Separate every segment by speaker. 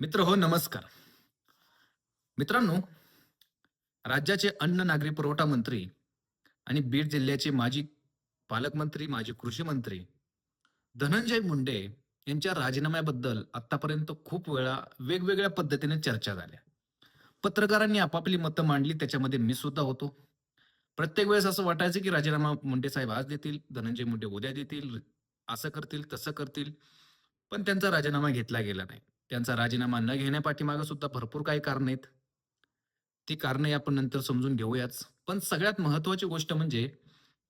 Speaker 1: मित्र हो नमस्कार. मित्रांनो राज्याचे अन्न नागरी पुरवठा मंत्री आणि बीड जिल्ह्याचे माजी पालकमंत्री माजी कृषी मंत्री धनंजय मुंडे यांच्या राजीनाम्याबद्दल आतापर्यंत खूप वेळा वेगवेगळ्या पद्धतीने चर्चा झाल्या. पत्रकारांनी आपापली मतं मांडली त्याच्यामध्ये मी सुद्धा होतो. प्रत्येक वेळेस असं वाटायचं की राजीनामा मुंडे साहेब आज देतील धनंजय मुंडे उद्या देतील असं करतील तसं करतील पण त्यांचा राजीनामा घेतला गेला नाही. त्यांचा राजीनामा न घेण्यापाठीमागं सुद्धा भरपूर काही कारण आहेत. ती कारणे आपण नंतर समजून घेऊयाच. पण सगळ्यात महत्वाची गोष्ट म्हणजे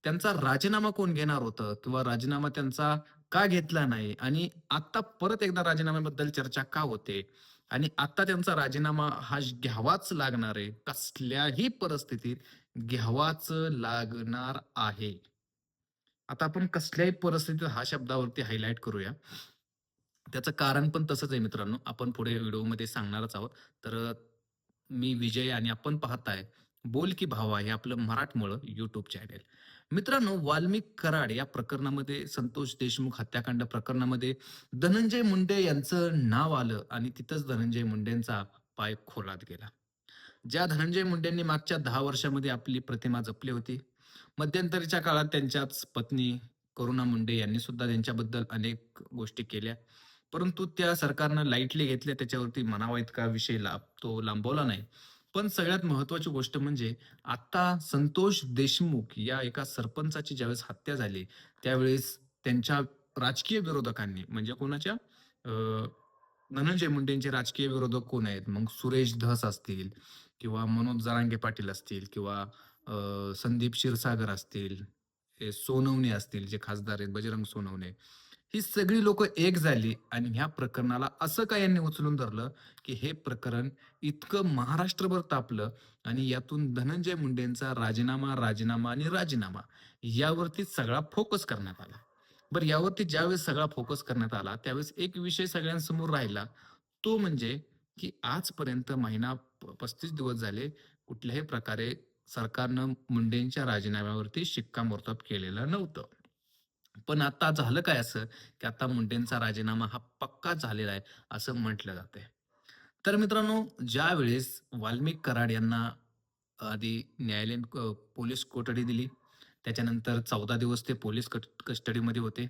Speaker 1: त्यांचा राजीनामा कोण घेणार होतं? किंवा राजीनामा त्यांचा का घेतला नाही? आणि आता परत एकदा राजीनाम्याबद्दल चर्चा का होते? आणि आता त्यांचा राजीनामा हा घ्यावाच लागणार आहे? कसल्याही परिस्थितीत घ्यावाच लागणार आहे. आता आपण कसल्याही परिस्थितीत हा शब्दावरती हायलाइट करूया. त्याचं कारण पण तसंच आहे मित्रांनो. आपण पुढे व्हिडिओमध्ये सांगणारच आहोत. तर मी विजय आणि आपण पाहताय बोल की भावा हे आपलं मराठमोळं युट्यूब चॅनेल मित्रांनो वाल्मिक कराड या प्रकरणामध्ये संतोष देशमुख हत्याकांड प्रकरणामध्ये धनंजय मुंडे यांचं नाव आलं आणि तिथंच धनंजय मुंडेंचा पाय खोलात गेला. ज्या धनंजय मुंडेंनी मागच्या दहा वर्षामध्ये आपली प्रतिमा जपली होती मध्यंतरीच्या काळात त्यांच्याच पत्नी करुणा मुंडे यांनी सुद्धा त्यांच्याबद्दल अनेक गोष्टी केल्या. परंतु त्या सरकारनं लाईटली घेतल्या त्याच्यावरती म्हणावा इतका विषय लाभ तो लांबवला नाही. पण सगळ्यात महत्वाची गोष्ट म्हणजे आता संतोष देशमुख या एका सरपंचाची ज्यावेळेस हत्या झाली त्यावेळेस त्यांच्या राजकीय विरोधकांनी म्हणजे कोणाच्या? धनंजय मुंडेंचे राजकीय विरोधक कोण आहेत? मग सुरेश धस असतील किंवा मनोज जरांगे पाटील असतील किंवा संदीप क्षीरसागर असतील हे सोनवणे असतील जे खासदार आहेत बजरंग सोनवणे. ही सगळी लोक एक झाली आणि ह्या प्रकरणाला असं काय यांनी उचलून धरलं की हे प्रकरण इतकं महाराष्ट्रभर तापलं आणि यातून धनंजय मुंडेंचा राजीनामा राजीनामा आणि राजीनामा यावरती सगळा फोकस करण्यात आला. बरं यावरती ज्यावेळेस सगळा फोकस करण्यात आला त्यावेळेस एक विषय सगळ्यांसमोर राहिला. तो म्हणजे की आजपर्यंत महिना प- पस्तीस दिवस झाले कुठल्याही प्रकारे सरकारनं मुंडेंच्या राजीनाम्यावरती शिक्कामोर्तब केलेलं नव्हतं. पण आता झालं काय असं? की आता मुंडेंचा राजीनामा हा पक्का झालेला आहे असं म्हटलं जातंय. तर मित्रांनो ज्या वेळेस वाल्मिक कराड यांना आधी न्यायालयीन पोलीस कोठडी दिली त्याच्यानंतर चौदा दिवस ते पोलीस कस्टडीमध्ये होते.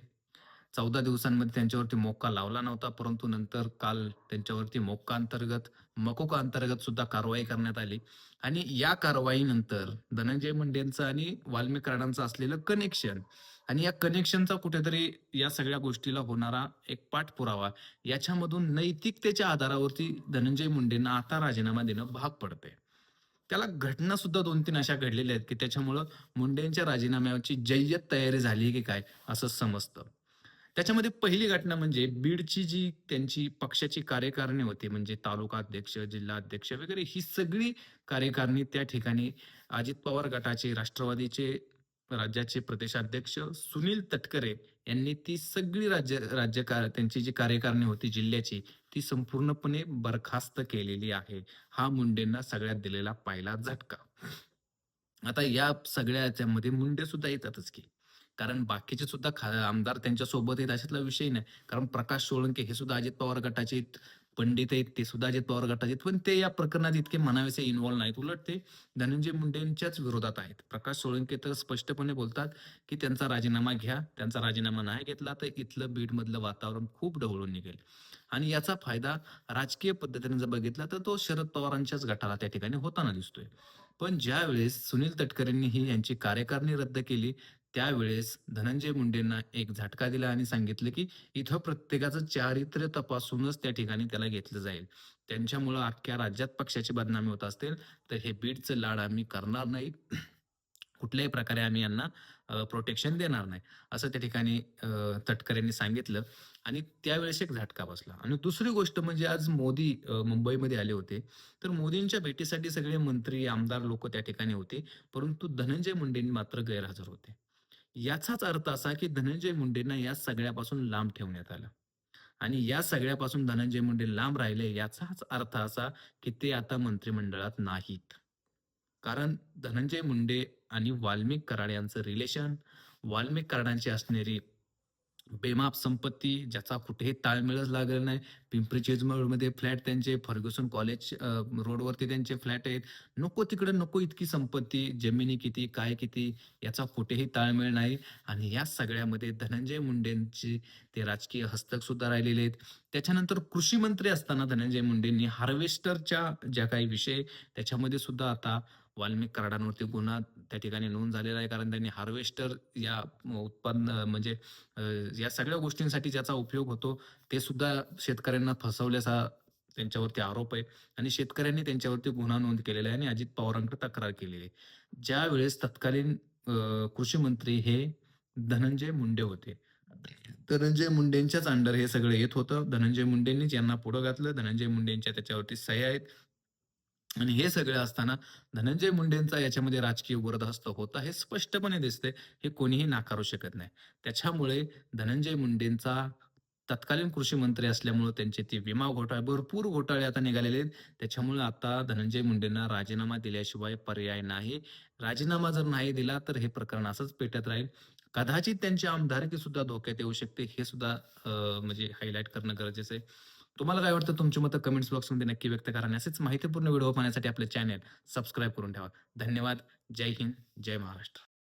Speaker 1: चौदा दिवसांमध्ये त्यांच्यावरती मोक्का लावला नव्हता परंतु नंतर काल त्यांच्यावरती मोक्का अंतर्गत मकोका अंतर्गत सुद्धा कारवाई करण्यात आली. आणि या कारवाईनंतर धनंजय मुंडेंचं आणि वाल्मिक कराडांचं असलेलं कनेक्शन आणि या कनेक्शनचा कुठेतरी या सगळ्या गोष्टीला होणारा एक पाठपुरावा याच्यामधून नैतिकतेच्या आधारावरती धनंजय मुंडेंना आता राजीनामा देणं भाग पडते त्याला घटना सुद्धा दोन तीन अशा घडलेल्या आहेत की त्याच्यामुळं मुंडेंच्या राजीनाम्याची जय्यत तयारी झाली की काय असं समजतं. त्याच्यामध्ये पहिली घटना म्हणजे बीडची जी त्यांची पक्षाची कार्यकारिणी होती म्हणजे तालुका अध्यक्ष जिल्हा अध्यक्ष वगैरे ही सगळी कार्यकारिणी त्या ठिकाणी अजित पवार गटाचे राष्ट्रवादीचे राज्याचे प्रदेशाध्यक्ष सुनील तटकरे यांनी ती सगळी राज्य राज्य त्यांची जी कार्यकारिणी होती जिल्ह्याची ती संपूर्णपणे बरखास्त केलेली आहे. हा मुंडेंना सगळ्यात दिलेला पहिला झटका. आता या सगळ्या याच्यामध्ये मुंडे सुद्धा येतातच की. कारण बाकीचे सुद्धा आमदार त्यांच्यासोबत येत अशातला विषय नाही. कारण प्रकाश सोळंके हे सुद्धा अजित पवार गटाचे पंडित आहेत ते सुद्धा अजित पवार गटाचे आहेत पण ते या प्रकरणात इतके म्हणावेसे इन्व्हॉल्व नाहीत. उलट ते धनंजय मुंडेंच्याच विरोधात आहेत. प्रकाश सोळंके तर स्पष्टपणे बोलतात की त्यांचा राजीनामा घ्या त्यांचा राजीनामा नाही घेतला तर इथलं बीडमधलं वातावरण खूप ढवळून निघेल. आणि याचा फायदा राजकीय पद्धतीने जर बघितला तर तो शरद पवारांच्याच गटाला त्या ठिकाणी होताना दिसतोय. पण ज्यावेळेस सुनील तटकरेंनी ही यांची कार्यकारिणी रद्द केली त्यावेळेस धनंजय मुंडेंना एक झटका दिला आणि सांगितलं की इथं प्रत्येकाचं चारित्र्य तपासूनच त्या ठिकाणी त्याला घेतलं जाईल. त्यांच्यामुळं अख्ख्या राज्यात पक्षाची बदनामी होत असतील तर हे बीडचं लाड आम्ही करणार नाही. कुठल्याही प्रकारे आम्ही यांना प्रोटेक्शन देणार नाही असं त्या ठिकाणी तटकऱ्यांनी तटकरेंनी सांगितलं. आणि त्यावेळेस एक झटका बसला. आणि दुसरी गोष्ट म्हणजे आज मोदी मुंबईमध्ये आले होते. तर मोदींच्या भेटीसाठी सगळे मंत्री आमदार लोक त्या ठिकाणी होते. परंतु धनंजय मुंडेंनी मात्र गैरहजर होते. याचाच अर्थ असा की धनंजय मुंडेंना या सगळ्यापासून लांब ठेवण्यात आलं. आणि या सगळ्यापासून धनंजय मुंडे लांब राहिले याचाच अर्थ असा की ते आता मंत्रिमंडळात नाहीत. कारण धनंजय मुंडे आणि वाल्मिक कराड यांचं रिलेशन वाल्मिक कराडांची असणारी बेमाप संपत्ती ज्याचा कुठेही ताळमेळच लागला नाही. पिंपरी चिंचवडमध्ये फ्लॅट त्यांचे फर्ग्युसन कॉलेज रोडवरती त्यांचे फ्लॅट आहेत. नको तिकडे नको इतकी संपत्ती जमिनी किती काय किती याचा कुठेही ताळमेळ नाही. आणि या सगळ्यामध्ये धनंजय मुंडेंची ते राजकीय हस्तक सुद्धा राहिलेले आहेत. त्याच्यानंतर कृषी मंत्री असताना धनंजय मुंडेंनी हार्वेस्टरच्या ज्या काही विषय त्याच्यामध्ये सुद्धा आता वाल्मिक कराडांवरती गुन्हा त्या ठिकाणी नोंद झालेला आहे. कारण त्यांनी हार्वेस्टर या उत्पन्न म्हणजे या सगळ्या गोष्टींसाठी ज्याचा उपयोग होतो ते सुद्धा शेतकऱ्यांना फसवल्याचा त्यांच्यावरती आरोप आहे. आणि शेतकऱ्यांनी त्यांच्यावरती गुन्हा नोंद केलेला आहे आणि अजित पवारांकडे तक्रार केलेली आहे. ज्या वेळेस तत्कालीन कृषी मंत्री हे धनंजय मुंडे होते. धनंजय मुंडेंच्याच अंडर हे सगळं येत होतं. धनंजय मुंडेंनीच यांना पुढं घातलं. धनंजय मुंडेंच्या त्याच्यावरती सह्या आहेत. आणि हे सगळं असताना धनंजय मुंडेंचा याच्यामध्ये राजकीय वरदहस्त होता हे स्पष्टपणे दिसते हे कोणीही नाकारू शकत नाही. त्याच्यामुळे धनंजय मुंडेंचा तत्कालीन कृषी मंत्री असल्यामुळे त्यांचे ते विमा घोटाळे भरपूर घोटाळे आता निघालेले आहेत. त्याच्यामुळे आता धनंजय मुंडेंना राजीनामा दिल्याशिवाय पर्याय नाही. राजीनामा जर नाही दिला तर हे प्रकरण असंच पेटत राहील. कदाचित त्यांची आमदारकी सुद्धा धोक्यात येऊ शकते हे सुद्धा म्हणजे हायलाईट करणं गरजेचं आहे. तुम्हाला काय वाटतं? तुमची मतं कमेंट्स बॉक्समध्ये नक्की व्यक्त करा आणि असेच माहितीपूर्ण व्हिडिओ पाहण्यासाठी आपले चॅनल सबस्क्राईब करून ठेवा. धन्यवाद. जय हिंद. जय महाराष्ट्र.